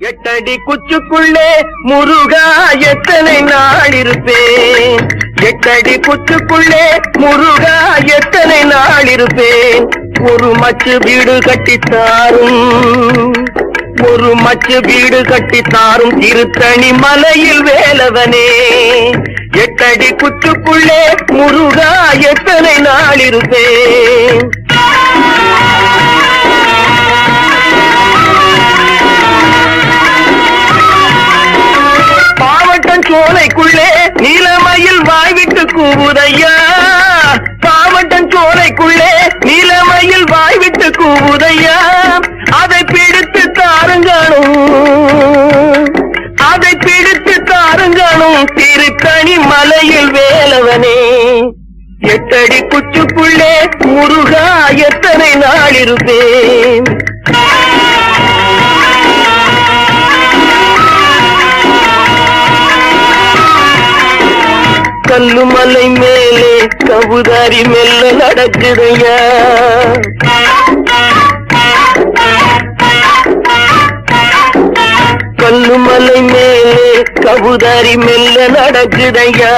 எட்டடி குச்சுக்குள்ளே முருகா எத்தனை நாள் இருப்பேன்? எட்டடி குச்சுக்குள்ளே முருகா எத்தனை நாள் இருப்பேன்? ஒரு மச்சு வீடு கட்டித்தாரும் ஒரு மச்சு வீடு கட்டித்தாரும் திருத்தணி மலையில் வேலவனே. எட்டடி குச்சுக்குள்ளே முருகா எத்தனை நாள் இருப்பேன்? சோலைக்குள்ளே நீலமயில் வாய்விட்டு கூவுதையா? பாவட்டம் சோலைக்குள்ளே நீலமயில் வாய்விட்டு கூவுதையா? அதை பிடித்து தாருங்கணும். அதை பிடித்து தாருங்கணும் திருத்தணி மலையில் வேலவனே. எட்டடி குச்சுக்குள்ளே முருகா எத்தனை நாள் இருப்பேன்? கல்லு மலை மேலே கவுதாரி மெல்ல நடக்குதையா கல்லு மலை மேலே கவுதாரி மெல்ல நடக்குதையா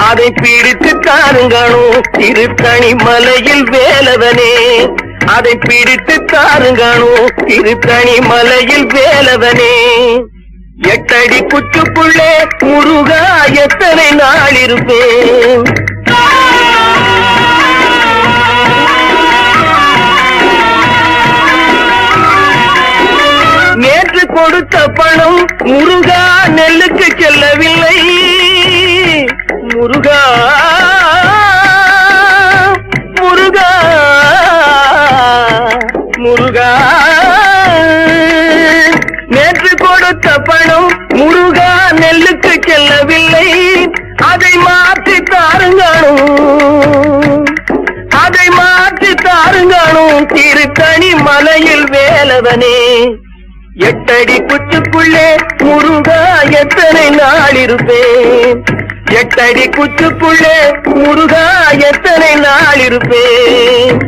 அதை பிடித்து தாருங்கணும் திருத்தணி மலையில் வேலவனே. அதை பிடித்து தாருங்கணும் திருத்தணி மலையில் வேலவனே. எட்டடி குச்சுக்குள்ளே முருகா எத்தனை நாள் இருப்பேன்? நேற்று கொடுத்த பணம் முருகா நெல்லுக்கு செல்லவில்லை. முருகா முருகா முருகா. தாருங்கணும் திருத்தணி மலையில் வேலவனே. எட்டடி குச்சுக்குள்ளே முருகா எத்தனை நாள் இருப்பேன் எட்டடி குச்சுக்குள்ளே முருகா எத்தனை நாள் இருப்பேன்